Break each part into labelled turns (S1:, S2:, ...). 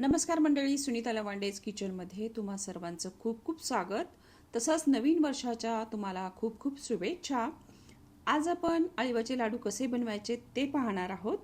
S1: नमस्कार मंडळी सुनीता लवांडेज किचनमध्ये तुम्हा सर्वांचं खूप खूप स्वागत. तसंच नवीन वर्षाच्या तुम्हाला खूप खूप शुभेच्छा. आज आपण अळीवाचे लाडू कसे बनवायचे ते पाहणार आहोत.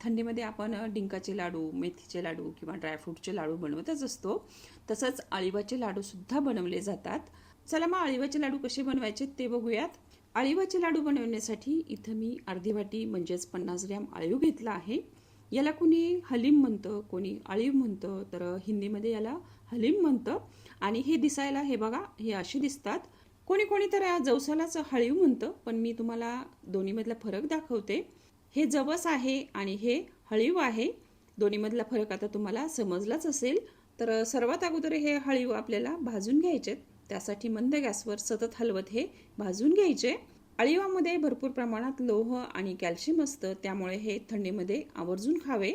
S1: थंडीमध्ये आपण डिंकाचे लाडू मेथीचे लाडू किंवा ड्रायफ्रूटचे लाडू बनवतच असतो. तसंच अळीवाचे लाडूसुद्धा बनवले जातात. चला मग अळीवाचे लाडू कसे बनवायचे ते बघूयात. अळीवाचे लाडू बनवण्यासाठी इथं मी अर्धी वाटी म्हणजेच पन्नास ग्रॅम अळीव घेतला आहे. याला कोणी हलीम म्हणतं कोणी अळीव म्हणतं तर हिंदीमध्ये याला हलीम म्हणतं. आणि हे दिसायला हे बघा हे असे दिसतात. कोणी कोणी तर या जवसालाच हळीव म्हणतं पण मी तुम्हाला दोन्हीमधला फरक दाखवते. हे जवस आहे आणि हे हळीव आहे. दोन्हीमधला फरक आता तुम्हाला समजलाच असेल. तर सर्वात अगोदर हे हळीव आपल्याला भाजून घ्यायचे त्यासाठी मंद गॅसवर सतत हलवत हे भाजून घ्यायचे. अळिवामध्ये भरपूर प्रमाणात लोह आणि कॅल्शियम असतं त्यामुळे हे थंडीमध्ये आवर्जून खावे.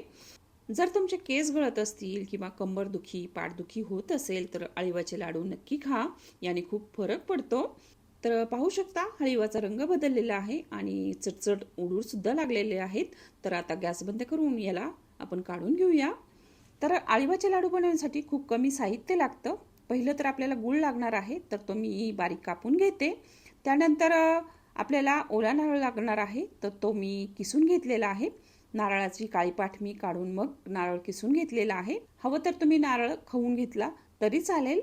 S1: जर तुमचे केस गळत असतील किंवा कंबरदुखी पाठदुखी होत असेल तर अळिवाचे लाडू नक्की खा. याने खूप फरक पडतो. तर पाहू शकता हळीवाचा रंग बदललेला आहे आणि चटचट उडूर सुद्धा लागलेले आहेत. तर आता गॅस बंद करून याला आपण काढून घेऊया. तर अळीवाचे लाडू बनवण्यासाठी खूप कमी साहित्य लागतं. पहिलं तर आपल्याला गुळ लागणार आहे तर तो मी बारीक कापून घेते. त्यानंतर आपल्याला ओला नारळ लागणार आहे तर तो मी किसून घेतलेला आहे. नारळाची काळी पाठ मी काढून मग नारळ किसून घेतलेला आहे. हवं तर तुम्ही नारळ खाऊन घेतला तरी चालेल.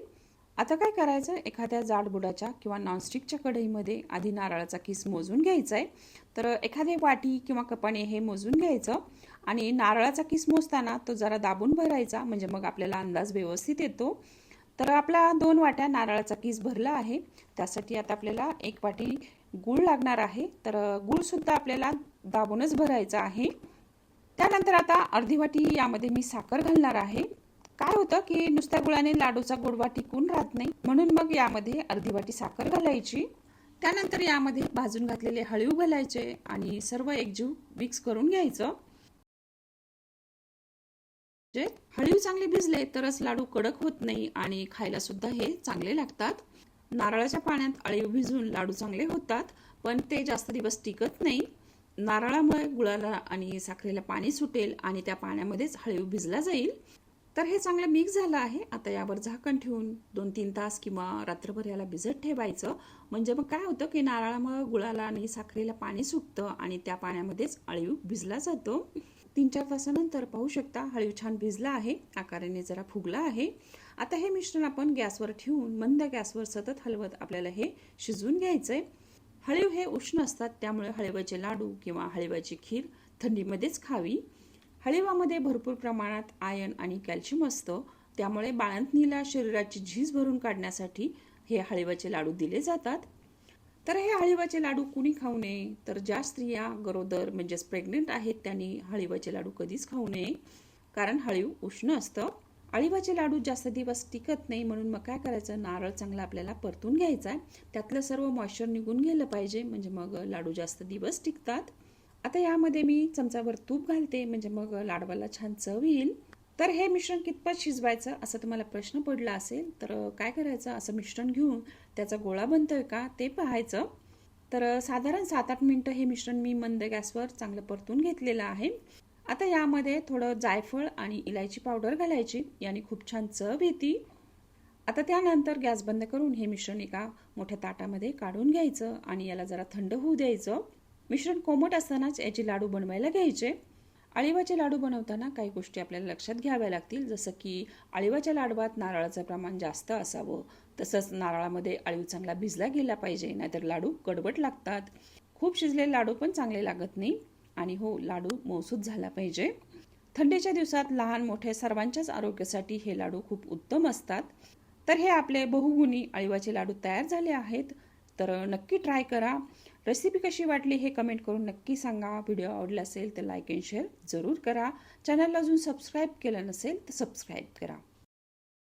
S1: आता काय करायचं? एखाद्या जाडबुडाच्या किंवा नॉनस्टिकच्या कढईमध्ये आधी नारळाचा किस मोजून घ्यायचा आहे. तर एखादी वाटी किंवा कपाने हे मोजून घ्यायचं आणि नारळाचा किस मोजताना तो जरा दाबून भरायचा म्हणजे मग आपल्याला अंदाज व्यवस्थित येतो. तर आपला दोन वाट्या नारळाचा किस भरला आहे. त्यासाठी आता आपल्याला एक वाटी गूळ लागणार आहे. तर गूळसुद्धा आपल्याला दाबूनच भरायचा आहे. त्यानंतर आता अर्धी वाटी यामध्ये मी साखर घालणार आहे. काय होतं की नुसत्या गुळाने लाडूचा गोडवा टिकून राहत नाही. म्हणून मग यामध्ये अर्धी वाटी साखर घालायची. त्यानंतर यामध्ये भाजून घातलेले हळीव घालायचे आणि सर्व एकजीव मिक्स करून घ्यायचं. जे हळीव चांगले भिजले तरच लाडू कडक होत नाही आणि खायला सुद्धा हे चांगले लागतात. नारळाच्या पाण्यात अळीव भिजून लाडू चांगले होतात पण ते जास्त दिवस टिकत नाही. नारळामुळे गुळाला आणि साखरेला पाणी सुटेल आणि त्या पाण्यामध्येच हळीव भिजला जाईल. तर हे चांगलं मिक्स झालं आहे. आता यावर झाकण ठेवून दोन तीन तास किंवा रात्रभर याला भिजत ठेवायचं. म्हणजे मग काय होतं की नारळामुळे गुळाला आणि साखरेला पाणी सुटतं आणि त्या पाण्यामध्येच अळीव भिजला जातो. तीन चार तासानंतर पाहू शकता. हळीव छान भिजला आहे. आकाराने जरा फुगला आहे. आता हे मिश्रण आपण गॅसवर ठेवून मंद गॅसवर सतत हलवत आपल्याला हे शिजवून घ्यायचंय. हळीव हे उष्ण असतात त्यामुळे हळीवाचे लाडू किंवा हळीवाची खीर थंडीमध्येच खावी. हळीवामध्ये भरपूर प्रमाणात आयन आणि कॅल्शियम असतं. त्यामुळे बाळंतणीला शरीराची झीज भरून काढण्यासाठी हे हळीवाचे लाडू दिले जातात. तर हे हळीवाचे लाडू कुणी खाऊ नये? तर ज्या स्त्रिया गरोदर म्हणजेच प्रेग्नेंट आहेत त्यांनी हळीवाचे लाडू कधीच खाऊ नये. कारण हळीव उष्ण असतं. अळीवाचे लाडू जास्त दिवस टिकत नाही म्हणून मग काय करायचं? नारळ चांगला आपल्याला परतून घ्यायचा आहे. त्यातलं सर्व मॉइश्चर निघून गेलं पाहिजे म्हणजे मग लाडू जास्त दिवस टिकतात. आता यामध्ये मी चमचाभर तूप घालते म्हणजे मग लाडवाला छान चव येईल. तर हे मिश्रण कितपत शिजवायचं असं तुम्हाला प्रश्न पडला असेल तर काय करायचं? असं मिश्रण घेऊन त्याचा गोळा बनतोय का? ते पाहायचं. तर साधारण सात आठ मिनटं हे मिश्रण मी मंद गॅसवर चांगलं परतून घेतलेलं आहे. आता यामध्ये थोडं जायफळ आणि इलायची पावडर घालायची. याने खूप छान चव येते. आता त्यानंतर गॅस बंद करून हे मिश्रण एका मोठ्या ताटामध्ये काढून घ्यायचं आणि याला जरा थंड होऊ द्यायचं. मिश्रण कोमट असतानाच याचे लाडू बनवायला घ्यायचे. आळीवाचे लाडू बनवताना काही गोष्टी आपल्याला लक्षात घ्याव्या लागतील. जसं की आळीवाच्या लाडवात नारळाचं प्रमाण जास्त असावं. तसंच नारळामध्ये अळीव चांगला भिजला गेला पाहिजे नाहीतर लाडू गडबड लागतात. खूप शिजलेले लाडू पण चांगले लागत नाही. आणि हो लाडू मौसूद झाला पाहिजे. थंडीच्या दिवसात लहान मोठे सर्वांच्याच आरोग्यासाठी हे लाडू खूप उत्तम असतात. तर हे आपले बहुगुणी आळीवाचे लाडू तयार झाले आहेत. तर नक्की ट्राय करा. रेसिपी कशी वाटली हे कमेंट करून नक्की सांगा. व्हिडिओ आवडला असेल तर लाईक अँड शेअर जरूर करा. चॅनलला अजून सबस्क्राईब केलं नसेल तर सबस्क्राईब करा.